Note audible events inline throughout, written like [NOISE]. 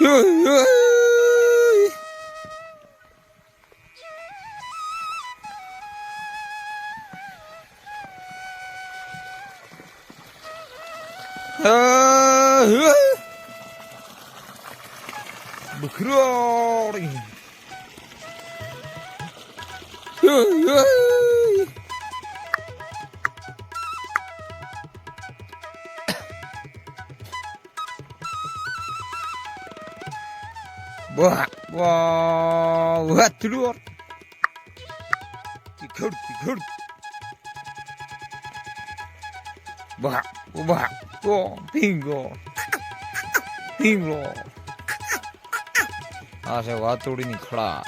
Bıkırıyor. [LAUGHS] 뭐야 와, 와 들어와. 이걸 이걸 뭐야 뭐야 또 빙고. 빙고. 아세 와또리니 클라.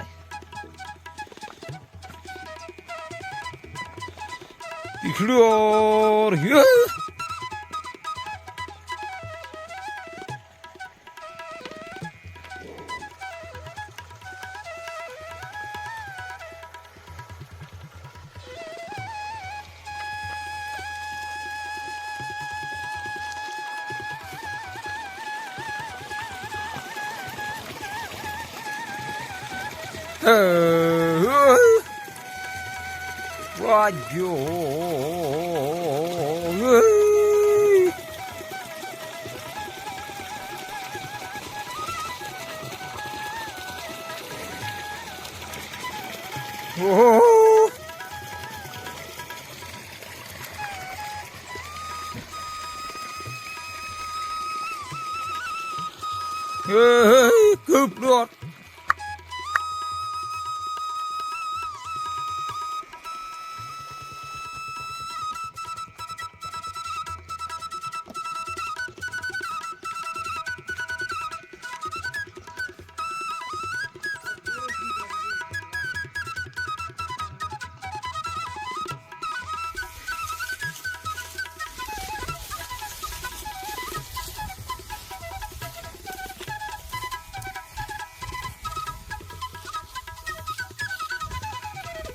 이클로 Oh.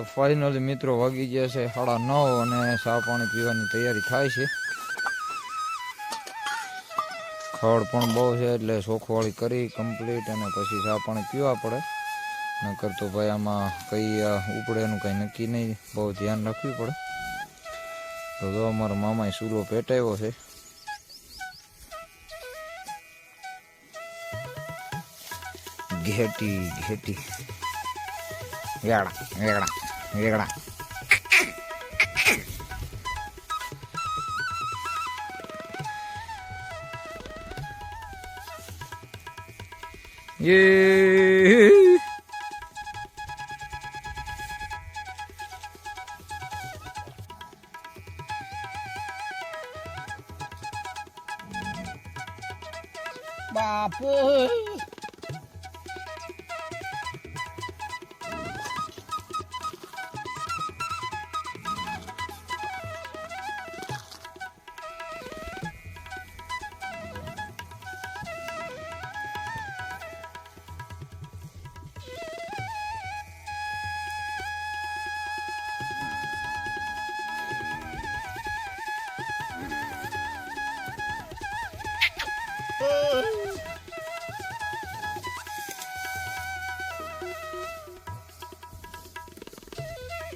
તો finally મિત્રો વાગી ગયા છે સાડા નવ અને ચા પાણી પીવાની તૈયારી થાય છે. ખડ પણ બહુ છે એટલે સોખવાળી કરી કમ્પ્લીટ અને પછી ચા પાણી પીવા પડે. નકર તો ભાઈ આમાં કઈ ઉપડે એનું કંઈ નક્કી નહીં, બહુ ધ્યાન રાખવું પડે. તો જો અમારા મામાએ સૂલો પેટાવ્યો છે. ઘેટી ઘેટી. વેગડા നീക്കടാ ഏ. ബാപ്പ്.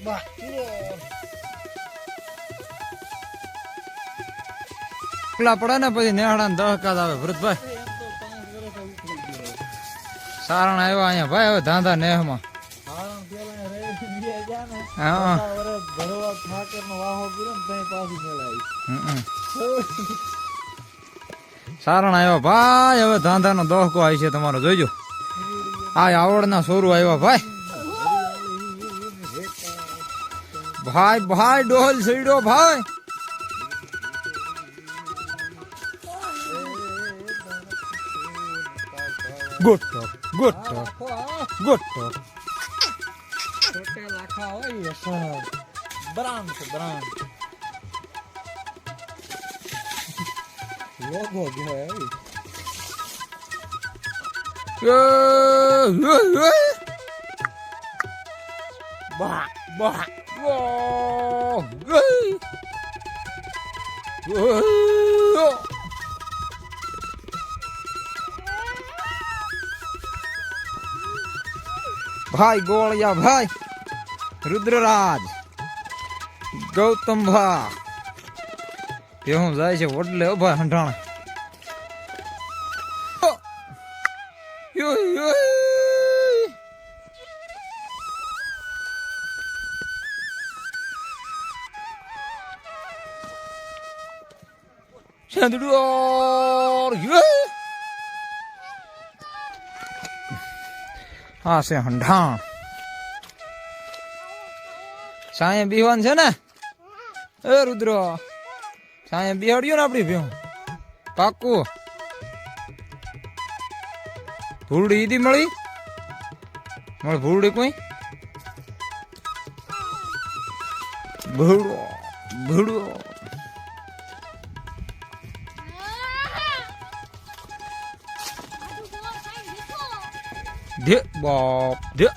બાપુ પેલા પડે ને પછી નેહડા ને દહકાત આવે ભરતભાઈ. સારણ આવ્યા અહીંયા. ભાઈ હવે ધાંધા નેહમાં. હા. હમ. [LAUGHS] સારણ આવ્યો, ભાઈ, હવે ધાંધાનો દોહકો આવી છે તમારો, જોઈજો. આ આવડના સોરું આવ્યા, ભાઈ. ભાઈ ભાઈ, ડોલ સઈડો ભાઈ. બ્રાન્ડ બ્રાન્ડ લોગો જો હે બા બા વો ભાઈ ગોળિયા ભાઈ રુદ્રરાજ ગૌતમ ભા તે હું જાય છે વડલે ઓ ભાઈ હંઠાણા યોય યોય. Sandor, yeah. હા છે હંઢાણ. સાંયે બીવાન છે ને? એ રુદ્ર. સાંયે બિહાડ્યો ને આપડી ભેહું પાકું ભૂરડી ઈદી મળી મળે ભૂરડી કોઈ ભૂડો ભૂડો Đĩa bò đĩa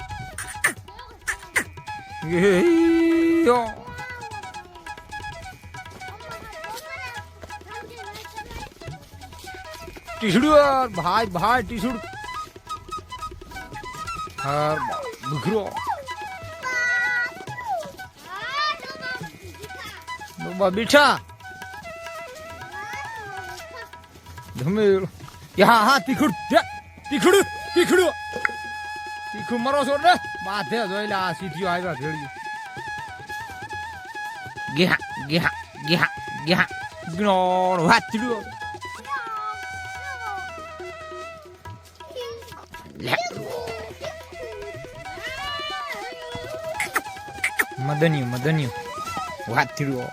ghê ટીસડું ભાઈ ભાઈ ટીસડ. હાર બુખરો બાબા બીઠા. ધમેલ યા હા, તીખુડ. તીખુડ તીખુડ. તીખું મરો છો ને માથે જોઈ લે આ સીધીઓ આવ્યા ભેળ્યું ગયા ગયા ગયા ગયા જ્ઞાન વાતડ્યો મદન્યું મદન્યું વાતડ્યો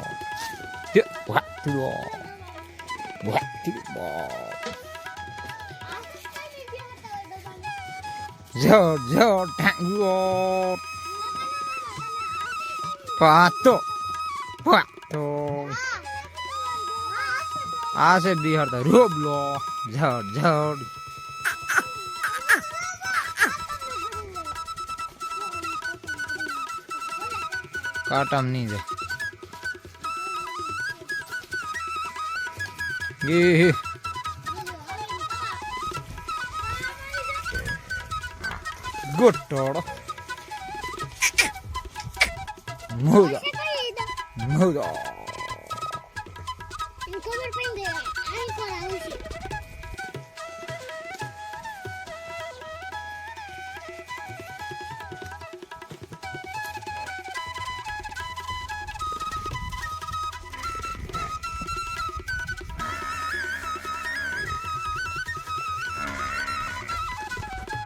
વાતડ્યો વાતડ્યો Giờ giờ tặng vô પાતો પાતો આ છે બિહાર તો રોબલો ઝડ ઝડ કાટામ નહીં જાય ગે ગોટોડો મુદા મુદા